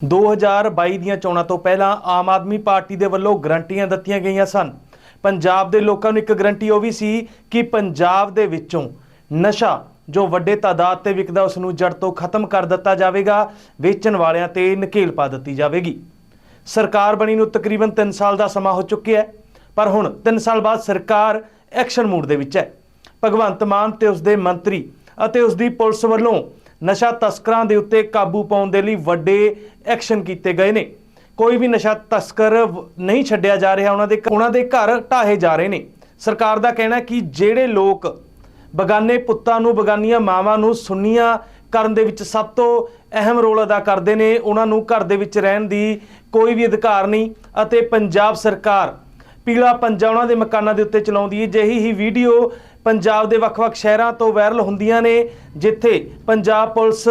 2022 ਦੀਆਂ ਚੋਣਾਂ ਤੋਂ ਪਹਿਲਾਂ ਆਮ ਆਦਮੀ ਪਾਰਟੀ ਦੇ ਵੱਲੋਂ ਗਰੰਟੀਆਂ ਦਿੱਤੀਆਂ ਗਈਆਂ ਸਨ। ਪੰਜਾਬ ਦੇ ਲੋਕਾਂ ਨੂੰ ਇੱਕ ਗਰੰਟੀ ਉਹ ਵੀ ਸੀ ਕਿ ਪੰਜਾਬ ਦੇ ਵਿੱਚੋਂ ਨਸ਼ਾ ਜੋ ਵੱਡੇ ਤਾਦਾਦ ਤੇ ਵਿਕਦਾ ਉਸ ਨੂੰ ਜੜ ਤੋਂ ਖਤਮ ਕਰ ਦਿੱਤਾ ਜਾਵੇਗਾ, ਵੇਚਣ ਵਾਲਿਆਂ ਤੇ ਨਕੇਲ ਪਾ ਦਿੱਤੀ ਜਾਵੇਗੀ। ਸਰਕਾਰ ਬਣੀ ਨੂੰ ਤਕਰੀਬਨ 3 ਸਾਲ ਦਾ ਸਮਾਂ ਹੋ ਚੁੱਕਿਆ ਹੈ, ਪਰ ਹੁਣ 3 ਸਾਲ ਬਾਅਦ ਸਰਕਾਰ ਐਕਸ਼ਨ ਮੂਡ ਦੇ ਵਿੱਚ ਹੈ। ਭਗਵੰਤ ਮਾਨ ਤੇ ਉਸ ਦੇ ਮੰਤਰੀ ਅਤੇ ਉਸ ਦੀ ਪੁਲਿਸ ਵੱਲੋਂ ਨਸ਼ਾ ਤਸਕਰਾਂ ਦੇ ਉੱਤੇ ਕਾਬੂ ਪਾਉਣ ਦੇ ਲਈ ਵੱਡੇ ਐਕਸ਼ਨ ਕੀਤੇ ਗਏ ਨੇ। ਕੋਈ ਵੀ ਨਸ਼ਾ ਤਸਕਰ ਨਹੀਂ ਛੱਡਿਆ ਜਾ ਰਿਹਾ, ਉਹਨਾਂ ਦੇ ਉਹਨਾਂ ਦੇ ਘਰ ਢਾਹੇ ਜਾ ਰਹੇ ਨੇ। ਸਰਕਾਰ ਦਾ ਕਹਿਣਾ ਕਿ ਜਿਹੜੇ ਲੋਕ ਬਗਾਨੇ ਪੁੱਤਾਂ ਨੂੰ, ਬਗਾਨੀਆਂ ਮਾਵਾਂ ਨੂੰ ਸੁੰਨੀਆਂ ਕਰਨ ਦੇ ਵਿੱਚ ਸਭ ਤੋਂ ਅਹਿਮ ਰੋਲ ਅਦਾ ਕਰਦੇ ਨੇ, ਉਹਨਾਂ ਨੂੰ ਘਰ ਦੇ ਵਿੱਚ ਰਹਿਣ ਦੀ ਕੋਈ ਵੀ ਅਧਿਕਾਰ ਨਹੀਂ ਅਤੇ ਪੰਜਾਬ ਸਰਕਾਰ ਪੀਲਾ ਪੰਜਾ ਉਹਨਾਂ ਦੇ ਮਕਾਨਾਂ ਦੇ ਉੱਤੇ ਚਲਾਉਂਦੀ ਹੈ। ਜਿਹੀ ਹੀ ਵੀਡੀਓ ਪੰਜਾਬ ਦੇ ਵੱਖ-ਵੱਖ ਸ਼ਹਿਰਾਂ ਤੋਂ ਵਾਇਰਲ ਹੁੰਦੀਆਂ ਨੇ, ਜਿੱਥੇ ਪੰਜਾਬ ਪੁਲਿਸ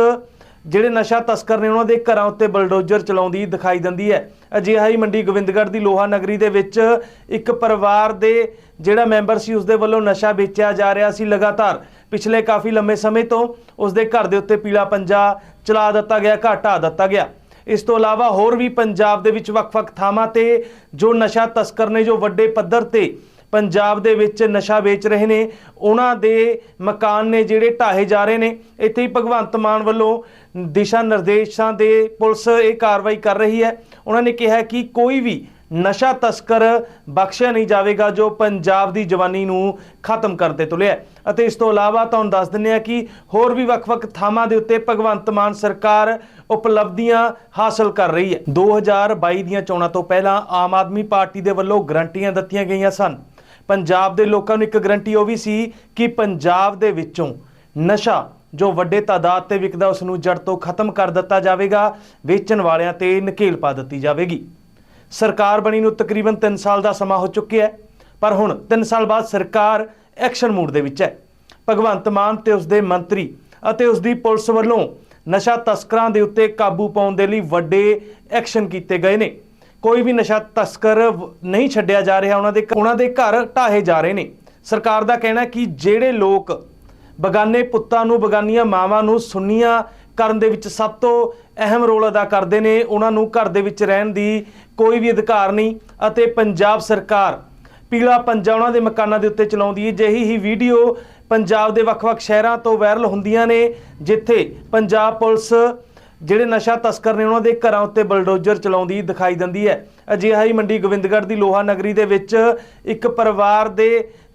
ਜਿਹੜੇ ਨਸ਼ਾ ਤਸਕਰ ਨੇ, ਉਹਨਾਂ ਦੇ ਘਰਾਂ ਉੱਤੇ ਬਲਡੋਜ਼ਰ ਚਲਾਉਂਦੀ ਦਿਖਾਈ ਦਿੰਦੀ ਹੈ। ਅਜਿਹਾ ਹੀ ਮੰਡੀ ਗੋਬਿੰਦਗੜ੍ਹ ਦੀ ਲੋਹਾ ਨਗਰੀ ਦੇ ਵਿੱਚ ਇੱਕ ਪਰਿਵਾਰ ਦੇ ਜਿਹੜਾ ਮੈਂਬਰ ਸੀ ਉਸ ਦੇ ਵੱਲੋਂ ਨਸ਼ਾ ਵੇਚਿਆ ਜਾ ਰਿਹਾ ਸੀ ਲਗਾਤਾਰ। ਪਿਛਲੇ ਕਾਫੀ ਲੰਮੇ ਸਮੇਂ ਤੋਂ ਉਸ ਦੇ ਘਰ ਦੇ ਉੱਤੇ ਪੀਲਾ ਪੰਜਾ ਚਲਾ ਦਿੱਤਾ ਗਿਆ, ਘਾਟਾ ਦਿੱਤਾ ਗਿਆ। ਇਸ ਤੋਂ ਇਲਾਵਾ ਹੋਰ ਵੀ ਪੰਜਾਬ ਦੇ ਵਿੱਚ ਵੱਖ-ਵੱਖ ਥਾਵਾਂ ਤੇ ਜੋ ਨਸ਼ਾ ਤਸਕਰ ਨੇ, ਜੋ ਵੱਡੇ ਪੱਧਰ ਤੇ ਪੰਜਾਬ ਦੇ ਵਿੱਚ ਨਸ਼ਾ ਵੇਚ ਰਹੇ ਨੇ। ਉਹਨਾਂ ਦੇ ਮਕਾਨ ਨੇ ਜਿਹੜੇ ਢਾਹੇ ਜਾ ਰਹੇ ਨੇ। ਇੱਥੇ ਹੀ ਭਗਵੰਤ ਮਾਨ ਵੱਲੋਂ ਦਿਸ਼ਾ ਨਿਰਦੇਸ਼ਾਂ ਦੇ ਪੁਲਿਸ ਇਹ ਕਾਰਵਾਈ ਕਰ ਰਹੀ ਹੈ। ਉਹਨਾਂ ਨੇ ਕਿਹਾ ਕਿ ਕੋਈ ਵੀ ਨਸ਼ਾ ਤਸਕਰ ਬਖਸ਼ਿਆ ਨਹੀਂ ਜਾਵੇਗਾ ਜੋ ਪੰਜਾਬ ਦੀ ਜਵਾਨੀ ਨੂੰ ਖਤਮ ਕਰਦੇ ਤੁਲਿਆ ਅਤੇ ਇਸ ਤੋਂ ਇਲਾਵਾ ਤੁਹਾਨੂੰ ਦੱਸ ਦਿੰਦੇ ਆ ਕਿ ਹੋਰ ਵੀ ਵੱਖ-ਵੱਖ ਥਾਵਾਂ ਦੇ ਉੱਤੇ ਭਗਵੰਤ ਮਾਨ ਸਰਕਾਰ ਉਪਲਬਧੀਆਂ ਹਾਸਲ ਕਰ ਰਹੀ ਹੈ। 2022 ਦੀਆਂ ਚੋਣਾਂ ਤੋਂ ਪਹਿਲਾਂ ਆਮ ਆਦਮੀ ਪਾਰਟੀ ਦੇ ਵੱਲੋਂ ਗਰੰਟੀਆਂ ਦਿੱਤੀਆਂ ਗਈਆਂ ਸਨ। ਪੰਜਾਬ ਦੇ ਲੋਕਾਂ ਨੂੰ ਇੱਕ ਗਰੰਟੀ ਉਹ ਵੀ ਸੀ ਕਿ ਪੰਜਾਬ ਦੇ ਵਿੱਚੋਂ ਨਸ਼ਾ ਜੋ ਵੱਡੇ ਤਾਦਾਦ ਤੇ ਵਿਕਦਾ ਉਸ ਨੂੰ ਜੜ ਤੋਂ ਖਤਮ ਕਰ ਦਿੱਤਾ ਜਾਵੇਗਾ, ਵੇਚਣ ਵਾਲਿਆਂ ਤੇ ਨਕੇਲ ਪਾ ਦਿੱਤੀ ਜਾਵੇਗੀ। ਸਰਕਾਰ ਬਣੀ ਨੂੰ ਤਕਰੀਬਨ 3 ਸਾਲ ਦਾ ਸਮਾਂ ਹੋ ਚੁੱਕਿਆ ਹੈ, ਪਰ ਹੁਣ 3 ਸਾਲ ਬਾਅਦ ਸਰਕਾਰ ਐਕਸ਼ਨ ਮੂਡ ਦੇ ਵਿੱਚ ਹੈ। ਭਗਵੰਤ ਮਾਨ ਤੇ ਉਸ ਦੇ ਮੰਤਰੀ ਅਤੇ ਉਸ ਦੀ ਪੁਲਿਸ ਵੱਲੋਂ ਨਸ਼ਾ ਤਸਕਰਾਂ ਦੇ ਉੱਤੇ ਕਾਬੂ ਪਾਉਣ ਦੇ ਲਈ ਵੱਡੇ ਐਕਸ਼ਨ ਕੀਤੇ ਗਏ ਨੇ। ਕੋਈ ਵੀ ਨਸ਼ਾ ਤਸਕਰ ਨਹੀਂ ਛੱਡਿਆ ਜਾ ਰਿਹਾ, ਉਹਨਾਂ ਦੇ ਉਹਨਾਂ ਦੇ ਘਰ ਢਾਹੇ ਜਾ ਰਹੇ ਨੇ। ਸਰਕਾਰ ਦਾ ਕਹਿਣਾ ਕਿ ਜਿਹੜੇ ਲੋਕ ਬਗਾਨੇ ਪੁੱਤਾਂ ਨੂੰ, ਬਗਾਨੀਆਂ ਮਾਵਾਂ ਨੂੰ ਸੁੰਨੀਆਂ ਕਰਨ ਦੇ ਵਿੱਚ ਸਭ ਤੋਂ ਅਹਿਮ ਰੋਲ ਅਦਾ ਕਰਦੇ ਨੇ, ਉਹਨਾਂ ਨੂੰ ਘਰ ਦੇ ਵਿੱਚ ਰਹਿਣ ਦੀ ਕੋਈ ਵੀ ਅਧਿਕਾਰ ਨਹੀਂ ਅਤੇ ਪੰਜਾਬ ਸਰਕਾਰ ਪੀਲਾ ਪੰਜਾ ਉਹਨਾਂ ਦੇ ਮਕਾਨਾਂ ਦੇ ਉੱਤੇ ਚਲਾਉਂਦੀ ਹੈ। ਜਿਹੀ ਹੀ ਵੀਡੀਓ ਪੰਜਾਬ ਦੇ ਵੱਖ-ਵੱਖ ਸ਼ਹਿਰਾਂ ਤੋਂ ਵਾਇਰਲ ਹੁੰਦੀਆਂ ਨੇ, ਜਿੱਥੇ ਪੰਜਾਬ ਪੁਲਿਸ ਜਿਹੜੇ ਨਸ਼ਾ ਤਸਕਰ ਨੇ ਉਹਨਾਂ ਦੇ ਘਰਾਂ ਉੱਤੇ ਬਲਡੋਜ਼ਰ ਚਲਾਉਂਦੀ ਦਿਖਾਈ ਦਿੰਦੀ ਹੈ। ਅਜਿਹਾ ਹੀ ਮੰਡੀ ਗੋਬਿੰਦਗੜ੍ਹ ਦੀ ਲੋਹਾ ਨਗਰੀ ਦੇ ਵਿੱਚ ਇੱਕ ਪਰਿਵਾਰ ਦੇ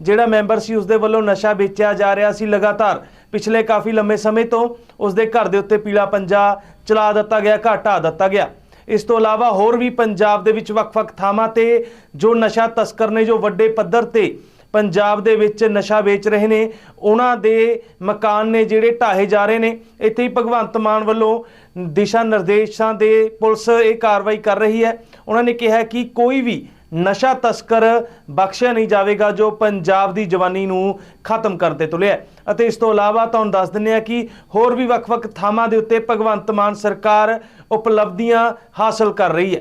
ਜਿਹੜਾ ਮੈਂਬਰ ਸੀ ਉਸ ਦੇ ਵੱਲੋਂ ਨਸ਼ਾ ਵੇਚਿਆ ਜਾ ਰਿਹਾ ਸੀ ਲਗਾਤਾਰ। ਪਿਛਲੇ ਕਾਫੀ ਲੰਮੇ ਸਮੇਂ ਤੋਂ ਉਸ ਦੇ ਘਰ ਦੇ ਉੱਤੇ ਪੀਲਾ ਪੰਜਾ ਚਲਾ ਦਿੱਤਾ ਗਿਆ, ਘਾਟਾ ਦਿੱਤਾ ਗਿਆ। ਇਸ ਤੋਂ ਇਲਾਵਾ ਹੋਰ ਵੀ ਪੰਜਾਬ ਦੇ ਵਿੱਚ ਵੱਖ-ਵੱਖ ਥਾਵਾਂ ਤੇ ਜੋ ਨਸ਼ਾ ਤਸਕਰ ਨੇ, ਜੋ ਵੱਡੇ ਪੱਧਰ ਤੇ ਪੰਜਾਬ ਦੇ ਵਿੱਚ ਨਸ਼ਾ ਵੇਚ ਰਹੇ ਨੇ, ਉਹਨਾਂ ਦੇ ਮਕਾਨ ਨੇ ਜਿਹੜੇ ਢਾਹੇ ਜਾ ਰਹੇ ਨੇ, ਇੱਥੇ ਹੀ ਭਗਵੰਤ ਮਾਨ ਵੱਲੋਂ ਦਿਸ਼ਾ ਨਿਰਦੇਸ਼ਾਂ ਦੇ ਪੁਲਿਸ ਇਹ ਕਾਰਵਾਈ ਕਰ ਰਹੀ ਹੈ। ਉਹਨਾਂ ਨੇ ਕਿਹਾ ਕਿ ਕੋਈ ਵੀ ਨਸ਼ਾ ਤਸਕਰ ਬਖਸ਼ਿਆ ਨਹੀਂ ਜਾਵੇਗਾ ਜੋ ਪੰਜਾਬ ਦੀ ਜਵਾਨੀ ਨੂੰ ਖਤਮ ਕਰਦੇ ਤੁਲਿਆ ਅਤੇ ਇਸ ਤੋਂ ਇਲਾਵਾ ਤੁਹਾਨੂੰ ਦੱਸ ਦਿੰਦੇ ਆ ਕਿ ਹੋਰ ਵੀ ਵੱਖ-ਵੱਖ ਥਾਵਾਂ ਦੇ ਉੱਤੇ ਭਗਵੰਤ ਮਾਨ ਸਰਕਾਰ ਉਪਲਬਧੀਆਂ ਹਾਸਲ ਕਰ ਰਹੀ ਹੈ।